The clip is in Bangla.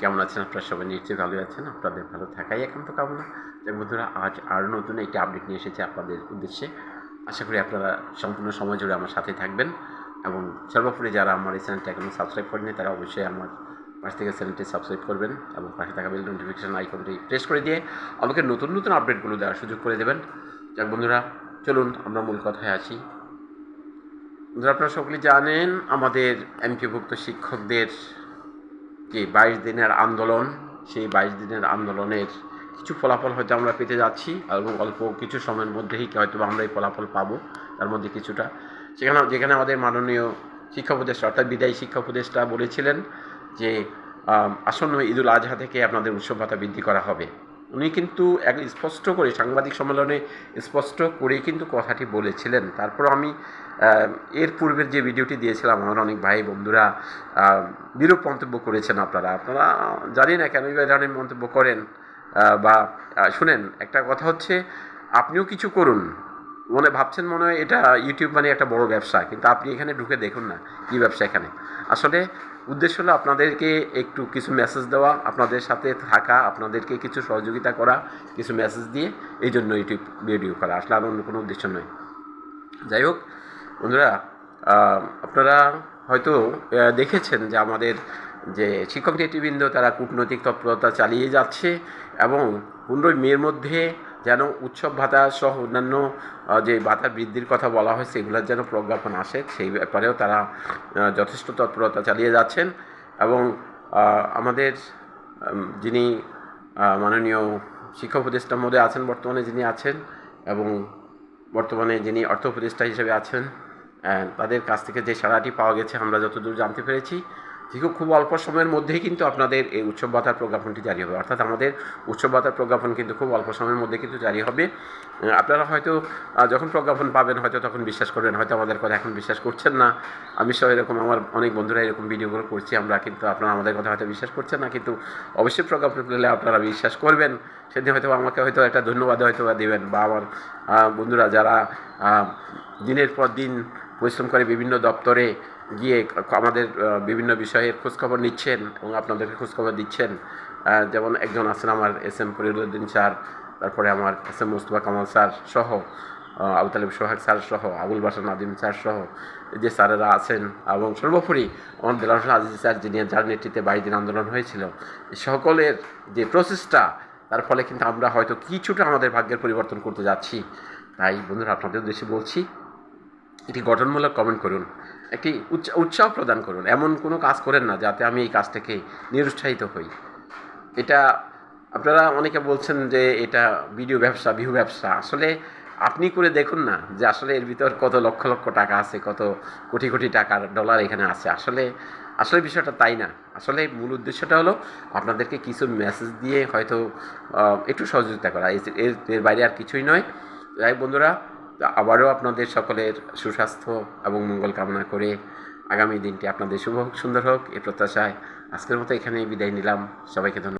কেমন আছেন? আপনারা সবাই নিশ্চয়ই ভালো আছেন। আপনাদের ভালো থাকাই একান্ত কামনা। যাক বন্ধুরা, আজ আরও নতুন একটি আপডেট নিয়ে এসেছে আপনাদের উদ্দেশ্যে। আশা করি আপনারা সম্পূর্ণ সময় জুড়ে আমার সাথে থাকবেন এবং সর্বোপরি যারা আমার এই চ্যানেলটা এখনও সাবস্ক্রাইব করেনি তারা অবশ্যই আমার পাশ থেকে চ্যানেলটি সাবস্ক্রাইব করবেন এবং পাশে থাকা বেল নোটিফিকেশন আইকনটি প্রেস করে দিয়ে আমাকে নতুন নতুন আপডেটগুলো দেওয়ার সুযোগ করে দেবেন। যাক বন্ধুরা, চলুন আমরা মূল কথায় আসি। বন্ধুরা, আপনারা সকলে জানেন আমাদের এমপিভুক্ত শিক্ষকদের যে বাইশ দিনের আন্দোলন, সেই বাইশ দিনের আন্দোলনের কিছু ফলাফল হয়তো আমরা পেতে যাচ্ছি এবং অল্প কিছু সময়ের মধ্যেই হয়তো আমরা এই ফলাফল পাবো, তার মধ্যে কিছুটা। সেখানে, যেখানে আমাদের মাননীয় শিক্ষা উপদেষ্টা অর্থাৎ বিদায়ী শিক্ষা উপদেষ্টা বলেছিলেন যে আসন্ন ঈদুল আজহা থেকে আপনাদের উৎসব ভাতা বৃদ্ধি করা হবে। উনি কিন্তু এক স্পষ্ট করে সাংবাদিক সম্মেলনে স্পষ্ট করে কিন্তু কথাটি বলেছিলেন। তারপর আমি এর পূর্বের যে ভিডিওটি দিয়েছিলাম, আমার অনেক ভাই বন্ধুরা বিরূপ মন্তব্য করেছেন আপনারা। আপনারা জানি না কেন এই ধরনের মন্তব্য করেন বা শুনেন। একটা কথা হচ্ছে, আপনিও কিছু করুন মনে ভাবছেন মনে হয় এটা ইউটিউব মানে একটা বড় ব্যবসা, কিন্তু আপনি এখানে ঢুকে দেখুন না কী ব্যবসা এখানে। আসলে উদ্দেশ্য হলো আপনাদেরকে একটু কিছু মেসেজ দেওয়া, আপনাদের সাথে থাকা, আপনাদেরকে কিছু সহযোগিতা করা, কিছু মেসেজ দিয়ে এই জন্য ইউটিউব ভিডিও করা। আসলে আর অন্য কোনো উদ্দেশ্য নয়। যাই হোক, বন্ধুরা আপনারা হয়তো দেখেছেন যে আমাদের যে শিক্ষক নেতৃবৃন্দ, তারা কূটনৈতিক তৎপরতা চালিয়ে যাচ্ছে এবং পনেরোই মের মধ্যে যেন উৎসব ভাতা সহ অন্যান্য যে ভাতা বৃদ্ধির কথা বলা হয়, সেগুলোর যেন প্রজ্ঞাপন আসে, সেই ব্যাপারেও তারা যথেষ্ট তৎপরতা চালিয়ে যাচ্ছেন এবং আমাদের যিনি মাননীয় শিক্ষা উপদেষ্টার মধ্যে আছেন, বর্তমানে যিনি আছেন এবং বর্তমানে যিনি অর্থ উপদেষ্টা হিসেবে আছেন তাদের কাছ থেকে যে সাড়াটি পাওয়া গেছে আমরা যতদূর জানতে পেরেছি। যে খুব অল্প সময়ের মধ্যেই কিন্তু আপনাদের এই উৎসব ভাতার প্রজ্ঞাপনটি জারি হবে। অর্থাৎ আমাদের উৎসব ভাতার প্রজ্ঞাপন কিন্তু খুব অল্প সময়ের মধ্যে কিন্তু জারি হবে। আপনারা হয়তো যখন প্রজ্ঞাপন পাবেন, হয়তো তখন বিশ্বাস করবেন, হয়তো আমাদের কথা এখন বিশ্বাস করছেন না। আমি সহ এরকম আমার অনেক বন্ধুরা এরকম ভিডিওগুলো করছি, আমরা কিন্তু আপনারা আমাদের কথা হয়তো বিশ্বাস করছেন না, কিন্তু অবশ্যই প্রজ্ঞাপন পেলে আপনারা বিশ্বাস করবেন। সেদিন হয়তো আমাকে হয়তো একটা ধন্যবাদ হয়তো দেবেন, বা আমার বন্ধুরা যারা দিনের পর দিন পরিশ্রম করে বিভিন্ন দপ্তরে গিয়ে আমাদের বিভিন্ন বিষয়ের খোঁজখবর নিচ্ছেন এবং আপনাদেরকে খোঁজখবর দিচ্ছেন। যেমন একজন আছেন আমার এস এম ফরিদুদ্দিন স্যার, তারপরে আমার S M Mustafa Kamal sir সহ আবু তালেব সোহাগ স্যার সহ, আবুল বাসান নাদিম স্যার সহ যে স্যারেরা আছেন এবং সর্বোপরি আমার দেলার আজিজ স্যার যিনি যার নেতৃত্বে বাইশ দিন আন্দোলন হয়েছিল সকলের যে প্রসেসটা তার ফলে কিন্তু আমরা হয়তো কিছুটা আমাদের ভাগ্যের পরিবর্তন করতে যাচ্ছি। তাই বন্ধুরা, আপনাদের উদ্দেশ্যে বলছি একটি গঠনমূলক কমেন্ট করুন। একটি উৎস- উৎসাহ প্রদান করুন। এমন কোনো কাজ করেন না যাতে আমি এই কাজ থেকে নিরুৎসাহিত হই। এটা আপনারা অনেকে বলছেন যে এটা ভিডিও ব্যবসা ভিউ ব্যবসা। আসলে আপনি করে দেখুন না যে আসলে এর ভিতর কত লক্ষ লক্ষ টাকা আছে, কত কোটি কোটি টাকার ডলার এখানে আছে। আসলে আসলে বিষয়টা তাই না? আসলে মূল উদ্দেশ্যটা হলো আপনাদেরকে কিছু মেসেজ দিয়ে হয়তো একটু সহযোগিতা করা। এর বাইরে আর কিছুই নয়। যাই বন্ধুরা আবারও আপনাদের সকলের সুস্বাস্থ্য এবং মঙ্গল কামনা করে আগামী দিনটি আপনাদের শুভ হোক, সুন্দর হোক, এ প্রত্যাশায় আজকের মতো এখানে বিদায় নিলাম। সবাইকে ধন্যবাদ।